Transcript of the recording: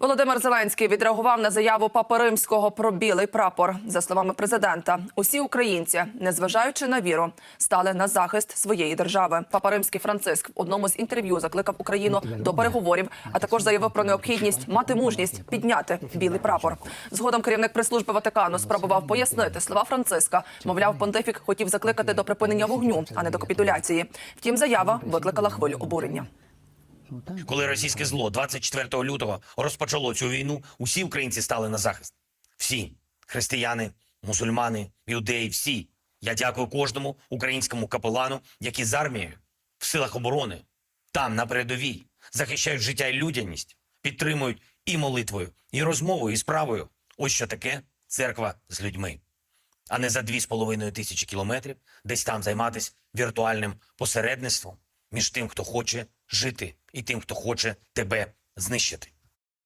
Володимир Зеленський відреагував на заяву Папи Римського про білий прапор. За словами президента, усі українці, незважаючи на віру, стали на захист своєї держави. Папа Римський Франциск в одному з інтерв'ю закликав Україну до переговорів, а також заявив про необхідність мати мужність підняти білий прапор. Згодом керівник прес-служби Ватикану спробував пояснити слова Франциска. Мовляв, понтифік хотів закликати до припинення вогню, а не до капітуляції. Втім, заява викликала хвилю обурення. Коли російське зло 24 лютого розпочало цю війну, усі українці стали на захист. Всі християни, мусульмани, юдеї, всі. Я дякую кожному українському капелану, які з армією в силах оборони там на передовій захищають життя і людяність, підтримують і молитвою, і розмовою, і справою. Ось що таке церква з людьми, а не за дві з половиною тисячі кілометрів, десь там займатися віртуальним посередництвом між тим, хто хоче жити, і тим, хто хоче тебе знищити.